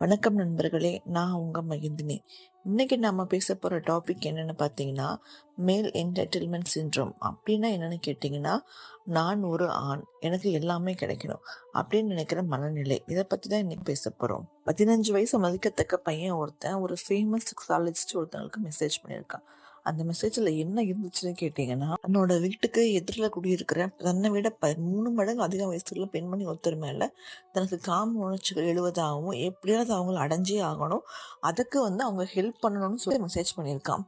வணக்கம் நண்பர்களே நான் உங்க மகிந்தினி. இன்னைக்கு நம்ம பேச போற டாபிக் என்னன்னு பார்த்தீங்கன்னா மேல் என்டர்டெயின்மெண்ட் சின்ட்ரோம் அப்படின்னா என்னன்னு கேட்டிங்கன்னா நான் ஒரு ஆண் எனக்கு எல்லாமே கிடைக்கணும் அப்படின்னு நினைக்கிற மனநிலை. இதை பற்றி தான் இன்னைக்கு பேச போகிறோம் பதினஞ்சு வயசு மதிக்கத்தக்க பையன் ஒருத்தன் ஒரு ஃபேமஸ் செக்ஸாலஜிஸ்ட் ஒருத்தவங்களுக்கு மெசேஜ் பண்ணியிருக்கான். அந்த மெசேஜில் என்ன இருந்துச்சுன்னு கேட்டிங்கன்னா தன்னோட வீட்டுக்கு எதிரில் குடியிருக்கிற தன்னை விட ப மூணு மடங்கு அதிக வயசுல பெண்மணி ஒருத்தர் மேலே தனக்கு காம உணர்ச்சிகள் எழுவதாகவும் எப்படியாவது அவங்கள அடைஞ்சே ஆகணும். அதுக்கு வந்து அவங்க ஹெல்ப் பண்ணணும்னு சொல்லி மெசேஜ் பண்ணியிருக்கான்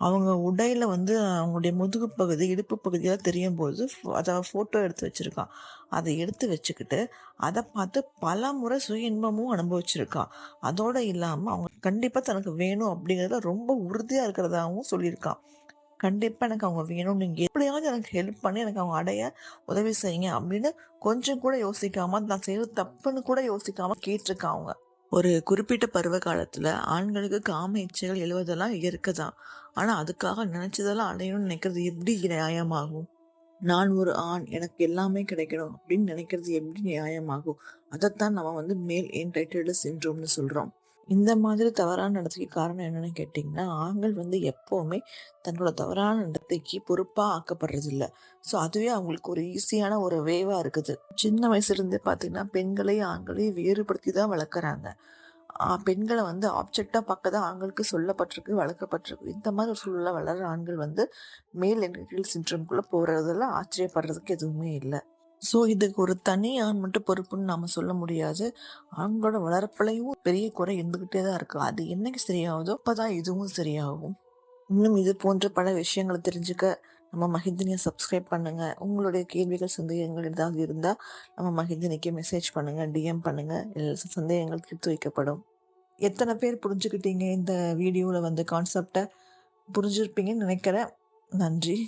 அவங்க உடையில வந்து அவங்களுடைய முதுகு பகுதி இடுப்பு பகுதியெல்லாம் தெரியும் போது அதை ஃபோட்டோ எடுத்து வச்சுருக்கான். அதை எடுத்து வச்சுக்கிட்டு அதை பார்த்து பல முறை சுய இன்பமும் அனுபவிச்சிருக்கான் அதோடு இல்லாமல் அவங்க கண்டிப்பாக தனக்கு வேணும் அப்படிங்கிறத ரொம்ப உறுதியாக இருக்கிறதாகவும் சொல்லியிருக்கான் கண்டிப்பாக எனக்கு அவங்க வேணும் நீங்கள் எப்படியாவது எனக்கு ஹெல்ப் பண்ணி எனக்கு அவங்க அடைய உதவி செய்யுங்க அப்படின்னு கொஞ்சம் கூட யோசிக்காமல் நான் செய்கிறது தப்புன்னு கூட யோசிக்காமல் கேட்டிருக்கான் அவங்க. ஒரு குறிப்பிட்ட பருவ காலத்தில் ஆண்களுக்கு காம இச்சைகள் எழுவதெல்லாம் இயற்கை தான் ஆனால் அதுக்காக நினைச்சதெல்லாம் அடையணும்னு நினைக்கிறது எப்படி நியாயமாகும்? நான் ஒரு ஆண் எனக்கு எல்லாமே கிடைக்கணும் அப்படின்னு நினைக்கிறது எப்படி நியாயமாகும்? அதைத்தான் நம்ம வந்து மேல் என்டைட்டடு சின்ரோம்னு சொல்கிறோம் இந்த மாதிரி தவறான நடத்தைக்கு காரணம் என்னன்னு கேட்டிங்கன்னா ஆண்கள் வந்து எப்போவுமே தன்னோட தவறான நடத்தைக்கு பொறுப்பாக ஆக்கப்படுறது இல்லை ஸோ அதுவே அவங்களுக்கு ஒரு ஈஸியான ஒரு வேவாக இருக்குது. சின்ன வயசுலேருந்தே பார்த்தீங்கன்னா பெண்களையும் ஆண்களையும் வேறுபடுத்தி தான் வளர்க்குறாங்க பெண்களை வந்து ஆப்ஜெக்டாக பார்க்க தான் ஆண்களுக்கு சொல்லப்பட்டிருக்கு வளர்க்கப்பட்டிருக்கு. இந்த மாதிரி ஒரு சூழலில் வளர்கிற ஆண்கள் வந்து மேல் என்கில் சின்ட்ரம்குள்ளே போகிறதெல்லாம் ஆச்சரியப்படுறதுக்கு எதுவுமே இல்லை. ஸோ இதுக்கு ஒரு தனி ஆண் மட்டும் பொறுப்புன்னு நாம் சொல்ல முடியாது. ஆண்களோட வளர்ப்புலையும் பெரிய குறை இருந்துக்கிட்டே தான் இருக்கு. அது என்னைக்கு சரியாகுதோ அப்போதான் இதுவும் சரியாகும். இன்னும் இது போன்ற பல விஷயங்களை தெரிஞ்சுக்க நம்ம மஹிந்தினியை சப்ஸ்கிரைப் பண்ணுங்க. உங்களுடைய கேள்விகள் சந்தேகங்கள் ஏதாவது இருந்தால் நம்ம மஹிந்தினிக்கு மெசேஜ் பண்ணுங்க டிஎம் பண்ணுங்க. எல்லா சந்தேகங்கள் தீர்த்து வைக்கப்படும். எத்தனை பேர் புரிஞ்சுக்கிட்டீங்க இந்த வீடியோவில் வந்து கான்செப்டை புரிஞ்சிருப்பீங்கன்னு நினைக்கிறேன். நன்றி.